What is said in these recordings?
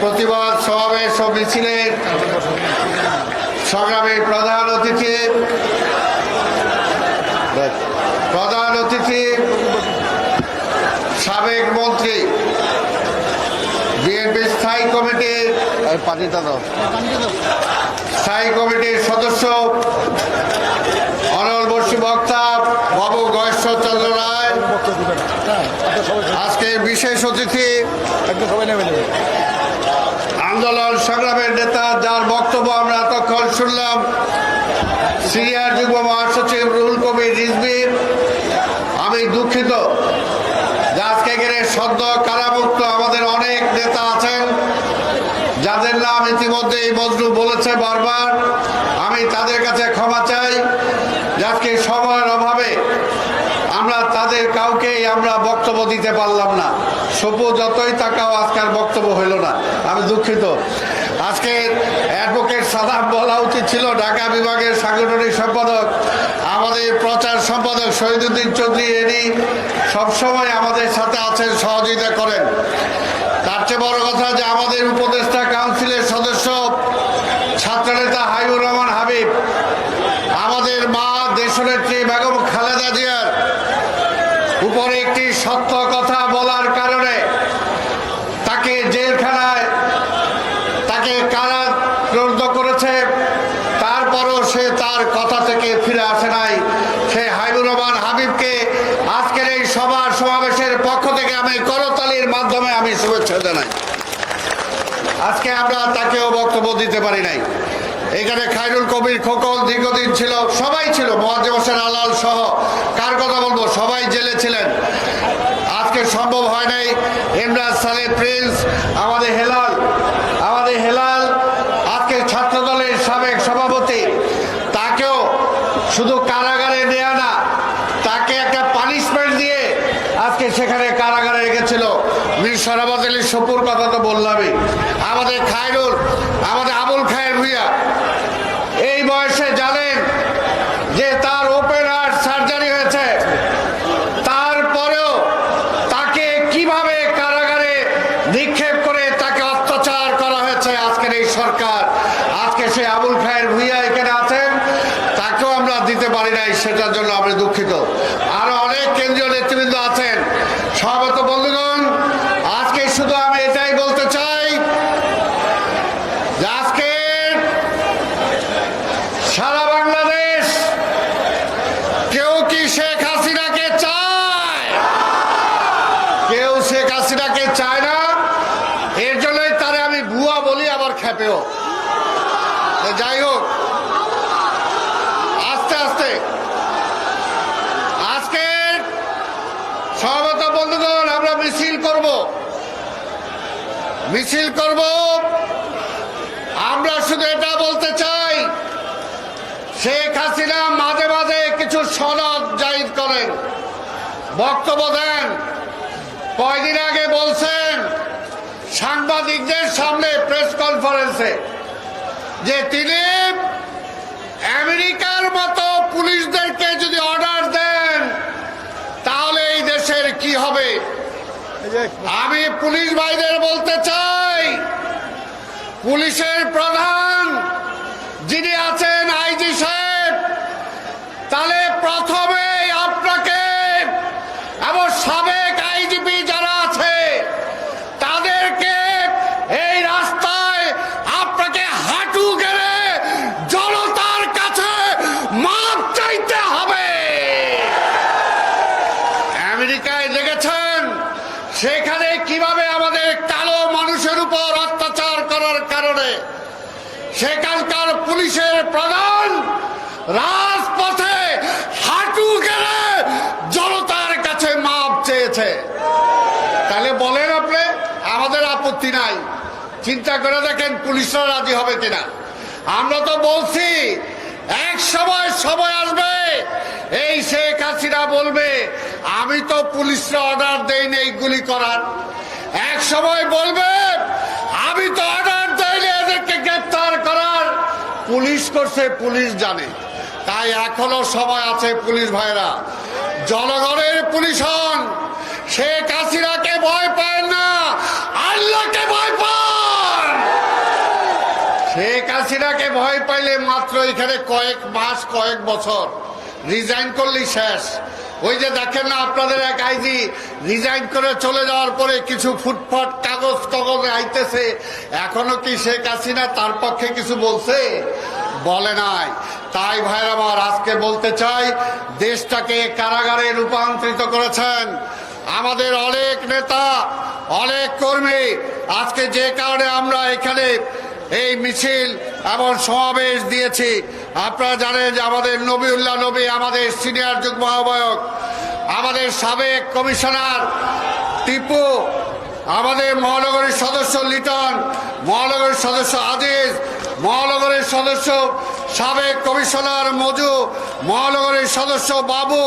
প্রতিবাদ সমাবেশ ও মিছিলের সংগ্রামের প্রধান অতিথি প্রধান অতিথি সাবেক মন্ত্রী বিএনপি স্থায়ী কমিটির পানিটা দাও। স্থায়ী কমিটির সদস্য অনল বসু বক্তা বাবু গয়েশ্বরচন্দ্র রায়। আজকে বিশেষ অতিথি একটু সবাই নেমে নেবে আন্দোলন সংগ্রামের নেতা, যার বক্তব্য আমরা এতক্ষণ শুনলাম, সিনিয়র যুগ্ম মহাসচিব রুহুল কবির রিজবি আমি দুঃখিত আজকে এখানে সদ্য কারামুক্ত আমাদের অনেক নেতা আছেন, যাদের নাম ইতিমধ্যে এই মজলু বলেছে বারবার। আমি তাদের কাছে ক্ষমা চাই আজকে সময়ের অভাবে আমরা তাদের কাউকেই আমরা বক্তব্য দিতে পারলাম না। সপু যতই তাকাও আজকাল বক্তব্য হইল না। আমি দুঃখিত। আজকে অ্যাডভোকেট সালাম বলা উচিত ছিল, ঢাকা বিভাগের সাংগঠনিক সম্পাদক, আমাদের প্রচার সম্পাদক শহীদুদ্দিন চৌধুরী এনি সবসময় আমাদের সাথে আছেন, সহযোগিতা করেন। তার চেয়ে বড় কথা যে আমাদের উপদেষ্টা কাউন্সিলের সদস্য ছাত্রনেতা হাইবুর রহমান হাবিব, আমাদের মা দেশনেত্রী বেগম খালেদা একটি সত্য কথা বলার কারণে তাকে জেলখানায় তাকে কারাগ্রন্ত করেছে। তারপরও সে তার কথা থেকে ফিরে আসে নাই। সে হাইবুর রহমান হাবিবকে আজকের এই সভা সমাবেশের পক্ষ থেকে আমি করতালির মাধ্যমে আমি শুভেচ্ছা জানাই। আজকে আমরা তাকেও বক্তব্য দিতে পারি নাই। এখানে খাইরুল কবির খোকন দীর্ঘদিন ছিল, সবাই ছিল মোয়াজ্জেম হোসেন আলাল সহ, কার কথা বলব? সবাই সম্ভব হয় নাই। ইমরাজ সালে প্রিন্স আমাদের হেলাল আমাদের হেলাল আজকে ছাত্র দলের সাবেক সভাপতি তাকেও শুধু কারাগারে নেয়া না তাকে একটা পানিশমেন্ট দিয়ে আজকে সেখানে কারাগারে রেখেছিল মীর সরাবাদ আলী সপুর কথা তো বললামই আমাদের খায়রুল আমাদের আবুল খায়ের ভুইয়া এই বয়সে জানেন যে তার ওপেন হার্ট সার্জারি হয়েছে তারপরেও তাকে কীভাবে কারাগারে নিক্ষেপ করে তাকে অত্যাচার করা হয়েছে আজকের এই সরকার আজকে সে আবুল খায়ের ভুইয়া এখানে আছেন তাকেও আমরা দিতে পারি নাই সেটার জন্য আমি দুঃখিত। আরও অনেক কেন্দ্রীয় নেতৃবৃন্দ আছেন। সভাপত বন্ধুগণ আজকে শুধু আমি এটাই বলতে চাই যে আজকে সারা বাংলাদেশ কেউ কি শেখ হাসিনাকে চায় কেউ শেখ হাসিনাকে চায় না এর জন্যই তারে আমি ভুয়া বলি আবার খেপেও তো যাই হোক আস্তে আস্তে আজকে সহমত বন্ধুগণ আমরা মিছিল করব মিছিল করব। আমরা শুধু এটা বলতে চাই, শেখ হাসিনা মাঝে মাঝে কিছু সনদ জাহির করেন। বক্তব্য দেন। কয়দিন আগে বলছেন, সাংবাদিকদের সামনে প্রেস কনফারেন্সে যে তিনি আমেরিকার মতো পুলিশদেরকে যদি অর্ডার দেন তাহলে এই দেশের কি হবে এই যে আমি পুলিশ ভাইদের বলতে চাই পুলিশের প্রধান যিনি আছেন আইজি সাহেব তাহলে প্রথমে আপনাকে এবং সাবেক আইজিপি যারা আছে তাদেরকে এই রাস্তায় আপনাকে হাঁটু গেড়ে জনতার কাছে মাপ চাইতে হবে আমেরিকায় দেখেছেন সেখানে কীভাবে আমাদের কালো মানুষের উপর অত্যাচার করার কারণে সেখানকার পুলিশের প্রধান রাজপথে হাঁটু গেলে জনতার কাছে মাপ চেয়েছে। তাহলে বলেন আপনি, আমাদের আপত্তি নাই। চিন্তা করে দেখেন পুলিশরা রাজি হবে কিনা। আমরা তো বলছি, এক সময় সময় আসবে, এই শেখ হাসিনা বলবে, আমি তো পুলিশরা অর্ডার দেইনি এইগুলি করার। এক সময় বলবে, আমি তো পুলিশ করছে, পুলিশ জানে। তাই এখনও সময় আছে পুলিশ ভাইরা জনগণের পুলিশ হন সে কাশিরাকে ভয় পায় না, আল্লাহকে ভয় পায় সে কাশিরাকে ভয় পাইলে মাত্র এখানে কয়েক মাস, কয়েক বছর রিজাইন করলি শেষ। ওই যে দেখেন না, আপনাদের এক আইজি রিজাইন করে চলে যাওয়ার পরে কিছু ফুটফাট কাগজ কাগজে আইতেছে। এখনও কি শেখ হাসিনা তার পক্ষে কিছু বলছে? বলে নাই। তাই ভাইরা আমার আজকে বলতে চাই, দেশটাকে কারাগারে রূপান্তরিত করেছেন আমাদের অনেক নেতা, অনেক কর্মী। আজকে যে কারণে আমরা এখানে এই মিছিল এবং সমাবেশ দিয়েছি আপনারা জানেন যে আমাদের নবীউল্লাহ নবী, আমাদের সিনিয়র যুগ্ম আহ্বায়ক, আমাদের সাবেক কমিশনার টিপু, আমাদের মহানগরীর সদস্য লিটন, মহানগরীর সদস্য আজিজ, মহানগরের সদস্য সাবেক কমিশনার মজু, মহানগরের সদস্য বাবু,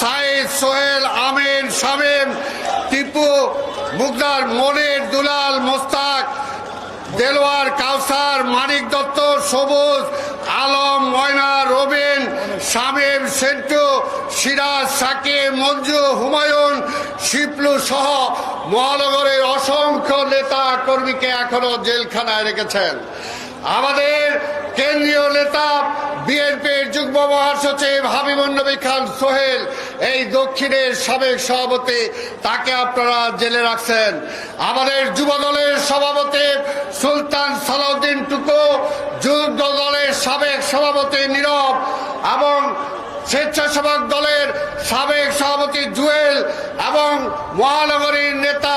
সাইদ সোহেল আমিন শামীম, টিপু, মুগদার মনির, দুলাল মোস্তাক দেলোয়ার কাউসার, মানিক দত্ত, সবুজ আলম, ময়না, রবিন, শামীম, সেন্টু সিরাজ সাকে মঞ্জু, হুমায়ুন, শিপলু সহ মহানগরের অসংখ্য নেতা কর্মীকে এখনও জেলখানায় রেখেছেন। আমাদের কেন্দ্রীয় নেতা বিএনপির যুগ্ম মহাসচিব হাবিবুর নবী খান সোহেল, এই দক্ষিণের সাবেক সভাপতি, তাকে আপনারা জেলে রাখছেন। আমাদের যুব দলের সভাপতি সুলতান সালাউদ্দিন টুকু যুদ্ধ দলের সাবেক সভাপতি নীরব এবং স্বেচ্ছাসেবক দলের সাবেক সভাপতি জুয়েল এবং মহানগরীর নেতা,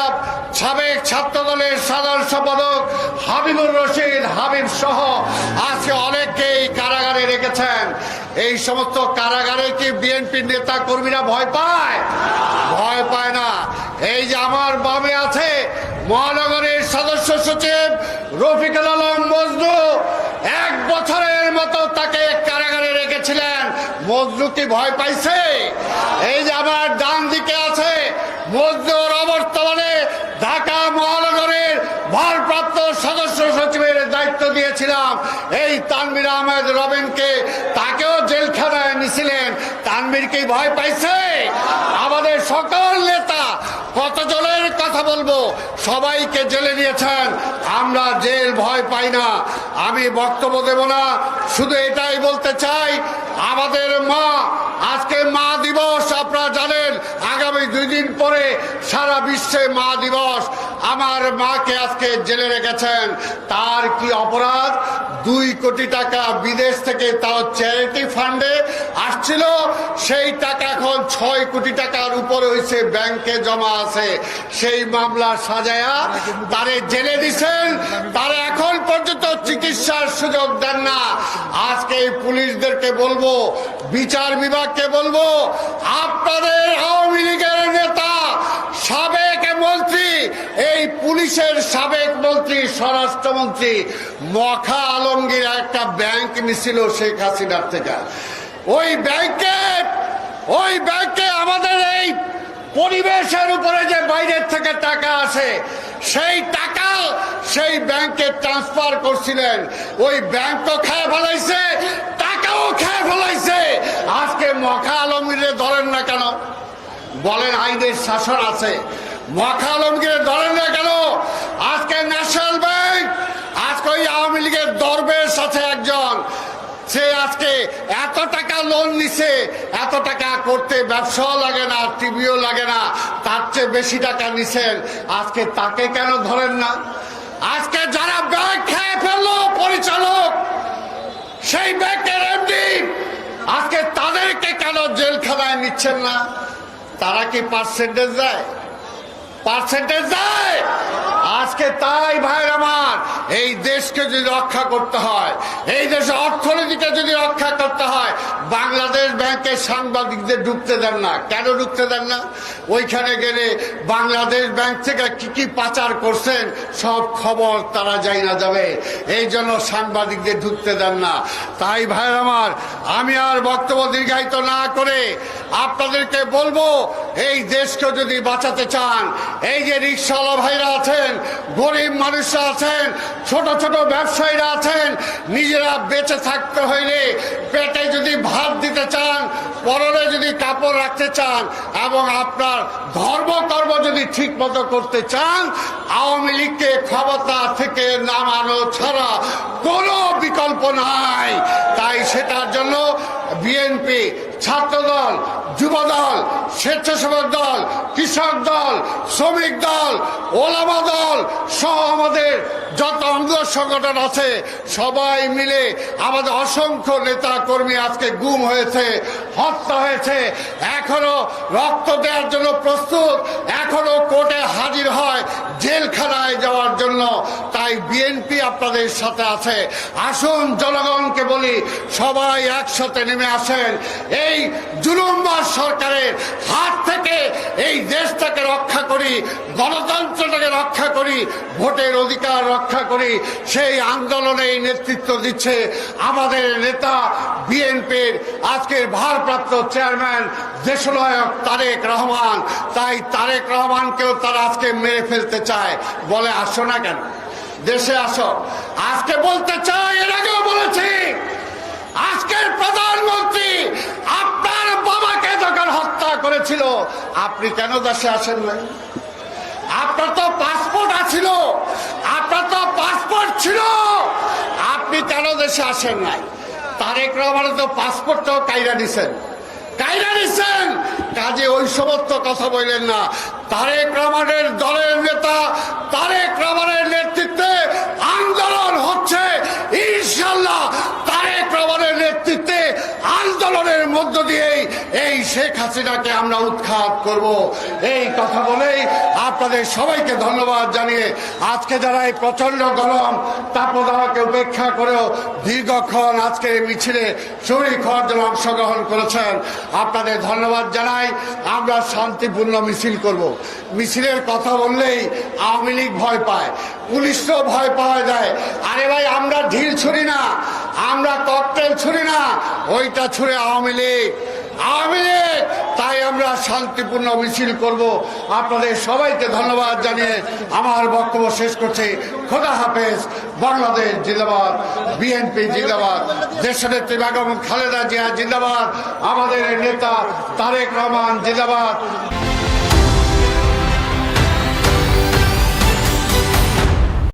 সাবেক ছাত্র দলের সাধারণ সম্পাদক হাবিবুর রশিদ হাবিব সহ আজকে অনেককেই কারাগারে রেখেছেন। এই সমস্ত কারাগারে কি বিএনপির নেতা কর্মীরা ভয় পায়? ভয় পায় না। এই যে আমার বামে আছে মহানগরের সদস্য সচিব রফিকুল আলম মজনু এক বছরের মতো তাকে কারাগারে রেখেছিলেন কি ভয় পাইছে। এই যে আমার ডান দিকে আছে মজনুর অবর্তমানে ঢাকা মহানগরের ভারপ্রাপ্ত সদস্য সচিবের দায়িত্ব দিয়েছিলাম। এই তানবির আহমেদ রবিনকে তাকেও জেলখানায় নিছিলেন। তানবির ভয় পাইছে আমাদের সকল নেতা কতজনের কথা বলব, সবাইকে জেলে নিয়েছেন আমরা জেল ভয় পাই না, আমি বক্তব্য দেব না, শুধু এটাই বলতে চাই, আমাদের মা, আজকে মা দিবস, আপনারা জানেন, আগামী দুই দিন পরে সারা বিশ্বে মা দিবস, আমার মাকে আজকে জেলে রেখেছেন, তার কি অপরাধ? দুই কোটি টাকা বিদেশ থেকে তাও চ্যারিটি ফান্ডে আসছিল। সেই টাকা এখন ছয় কোটি টাকার উপরে হয়েছে ব্যাংকে জমা আছে। সেই মামলা সাজায়া তারে জেলে দিছেন। তারা এখন পর্যন্ত চিকিৎসার সুযোগ দেন না। আজকে এই পুলিশদেরকে বলব, বিচার বিভাগকে বলব, আপনাদের আওয়ামী লীগের নেতা পুলিশের সাবেক মন্ত্রী, স্বরাষ্ট্রমন্ত্রী, মখা আলমগীর একটা ব্যাংক নিছিল শেখ হাসিনার থেকে। ওই ব্যাংকে ওই ব্যাংকে আমাদের এই পরিবেশের উপরে যে বাইরের থেকে টাকা আসে, সেই টাকা সেই ব্যাংকে ট্রান্সফার করছিলেন। ওই ব্যাংক তো খেয়ে ফেলাইছে, টাকাও খেয়ে ফেলাইছে। আজকে মখা আলমগীরে ধরেন না কেন? বলেন আইনের শাসন আছে। মখা আলমগীরে ধরেন না কেন আজকে ন্যাশনাল ব্যাংক আজকে ওই আওয়ামী লীগের দরবেশ আছে একজন সে আজকে এত টাকা লোন নিছে, এত টাকা করতে ব্যবসাও লাগে না টিভিও লাগে না, তার চেয়ে বেশি টাকা নিছেন। আজকে তাকে কেন ধরেন না? আজকে যারা ব্যাংক খেয়ে ফেলল পরিচালক, সেই ব্যাংকের এমডি আজকে তাদেরকে কেন জেলখানায় নিচ্ছেন না? তারা কি পার্সেন্টেজ দেয়? পার্সেন্টেজ দেয়? আজকে তাই ভাইয়ের আমার, এই দেশকে যদি রক্ষা করতে হয়, এই দেশের অর্থনীতিকে যদি রক্ষা করতে হয়, বাংলাদেশ ব্যাংকে সাংবাদিকদের ঢুকতে দেন না। কেন ঢুকতে দেন না? ওইখানে গেলে বাংলাদেশ ব্যাংক থেকে কি কি পাচার করছেন, সব খবর তারা যাই না যাবে। এই জন্য সাংবাদিকদের ঢুকতে দেন না। তাই ভাইয়ের আমার, আমি আর বক্তব্য দীর্ঘায়িত না করে আপনাদেরকে বলব, এই দেশকে যদি বাঁচাতে চান, এই যে রিক্সাওয়ালা ভাইরা আছেন গরিব মানুষরা আছেন, ছোট ছোট ব্যবসায়ীরা আছেন, নিজেরা বেঁচে থাকতে হইলে পেটে যদি ভাত দিতে চান, পরনে যদি কাপড় রাখতে চান এবং আপনার ধর্ম কর্ম যদি ঠিক মতো করতে চান, আওয়ামী লীগকে ক্ষমতা থেকে নামানো ছাড়া কোনো বিকল্প নাই। তাই সেটার জন্য বিএনপি, ছাত্রদল, যুবদল স্বেচ্ছাসেবক দল, কৃষক দল, শ্রমিক দল, ওলামা দল সহ আমাদের যত অঙ্গ সংগঠন আছে, সবাই মিলে আমাদের অসংখ্য নেতা কর্মী আজকে গুম হয়েছে। হত্যা হয়েছে। এখনও রক্ত দেওয়ার জন্য প্রস্তুত। এখনও কোর্টে হাজির হয় জেলখানায় যাওয়ার জন্য। তাই বিএনপি আপনাদের সাথে আছে। আসুন জনগণকে বলি, সবাই একসাথে নেমে আসেন। এই জুলুমবাজ সরকারের হাত থেকে এই দেশটাকে রক্ষা করি, গণতন্ত্রটাকে রক্ষা করি, ভোটের অধিকার রক্ষা করি। সেই আন্দোলনে নেতৃত্ব দিচ্ছে আমাদের নেতা বিএনপির আজকের ভারপ্রাপ্ত চেয়ারম্যান দেশনায়ক তারেক রহমান। তাই তারেক রহমানকেও তারা আজকে মেরে ফেলতে চায়। বলে আসো না কেন? দেশে আসো। আজকে বলতে চাই, এর আগেও বলেছি, আজকের প্রধানমন্ত্রী আপনার বাবাকে যখন হত্যা করেছিল, আপনি কেন দেশে আসেন নাই? আপনার তো পাসপোর্ট আছিল, আপনার তো পাসপোর্ট ছিল, আপনি কেন দেশে আসেন নাই? তারেক রহমানের তো পাসপোর্টটাও কাইরা নিছেন। কাইরা দিচ্ছেন কাজে ওই সমস্ত কথা বললেন না। তারেক রহমানের দলের নেতা, তারেক রহমানের নেতৃত্বে আন্দোলন হচ্ছে। ইনশাল্লাহ তারেক রহমানের নেতৃত্বে আন্দোলনের মধ্য দিয়েই এই শেখ হাসিনাকে আমরা উৎখাত করব। এই কথা বলেই আপনাদের সবাইকে ধন্যবাদ জানিয়ে আজকে যারা এই প্রচণ্ড গরম তাপদাহকে উপেক্ষা করেও দীর্ঘক্ষণ আজকে এই মিছিলে শরীর হওয়ার জন্য অংশগ্রহণ করেছেন, আপনাদের ধন্যবাদ জানাই। আমরা শান্তিপূর্ণ মিছিল করব। মিছিলের কথা বললেই আওয়ামী লীগ ভয় পায়, পুলিশও ভয় পাওয়া যায়। আরে ভাই, আমরা ঢিল ছুরি না, আমরা ককটেল ছুরি না, ওইটা ছুড়ে আওয়ামী লীগ। লীগ তাই আমরা শান্তিপূর্ণ মিছিল করব। আপনাদের সবাইকে ধন্যবাদ জানিয়ে আমার বক্তব্য শেষ করছি। খোদা হাফেজ, বাংলাদেশ জিন্দাবাদ, বিএনপি জিন্দাবাদ, দেশনেত্রী বেগম খালেদা জিয়া জিন্দাবাদ, আমাদের নেতা তারেক রহমান জিন্দাবাদ।